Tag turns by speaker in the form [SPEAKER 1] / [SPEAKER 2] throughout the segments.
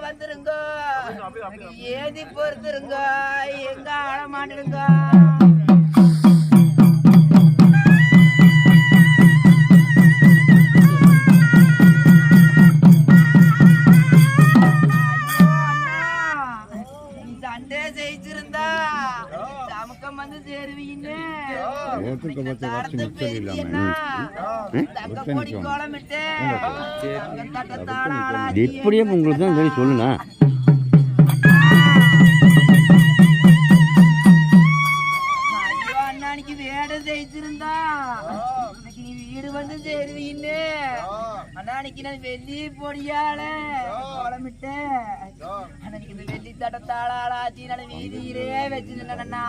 [SPEAKER 1] வந்துருங்க. ஏதி பொறுத்துருங்க. எங்க ஆள
[SPEAKER 2] எப்படியே உங்களுக்கு தான் சொல்லி சொல்லுங்க
[SPEAKER 1] அண்ணா அன்னைக்கு வேடை ஜெயிச்சிருந்தா இன்னைக்கு நீ வீடு வந்து சேருவீன்னு அண்ணா அன்னைக்கு நான் வெள்ளி பொடியால கோலமிட்டேன் அன்னைக்கு இந்த வெள்ளி தட்டத்தாழ ஆளாச்சி நான் வீதியிலே வச்சு நின்னண்ணா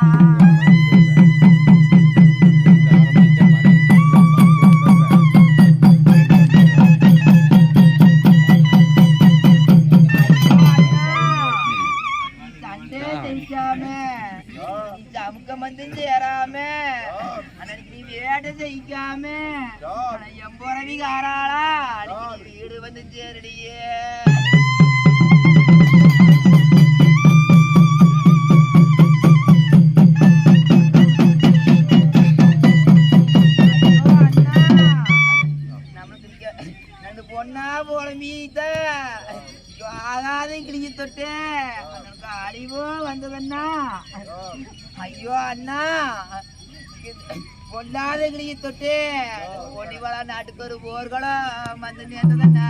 [SPEAKER 1] சேராம அன்னைக்கு நீ வேட்டை ஆனா எம்புறவி காராளா வீடு வந்து சேரடியே பொண்ணா போல மீத்த ஆகாத கிளிஞ்சு தொட்டு அவனுக்கு அழிவோ வந்ததண்ணா? ஐயோ அண்ணா. பொண்ணாத கிளிஞ்சு தொட்டு ஒடிவளா நாட்டுக்கு ஒரு போர்களும் வந்து நேர்ந்ததண்ணா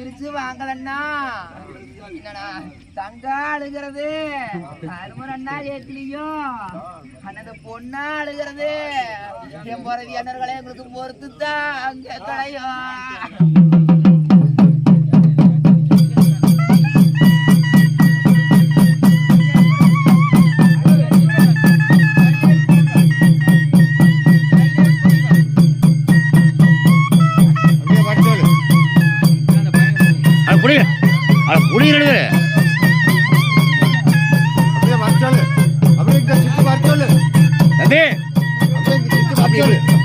[SPEAKER 1] பிரிச்சு வாங்கலண்ணா. என்னடா தங்கா அழுகிறது. அருமன் அண்ணா கேட்கலையோ அண்ணன் பொண்ணா அழுகிறது. என் பிறவி அண்ணர்களை எங்களுக்கு பொறுத்து தான் கேட்கலையோ
[SPEAKER 2] புடி அது புடிக்கிறது அப்படியே வர சொல்லு. அப்படியே சுத்தி வர சொல்லு. தம்பி. அப்படியே சுத்தி வர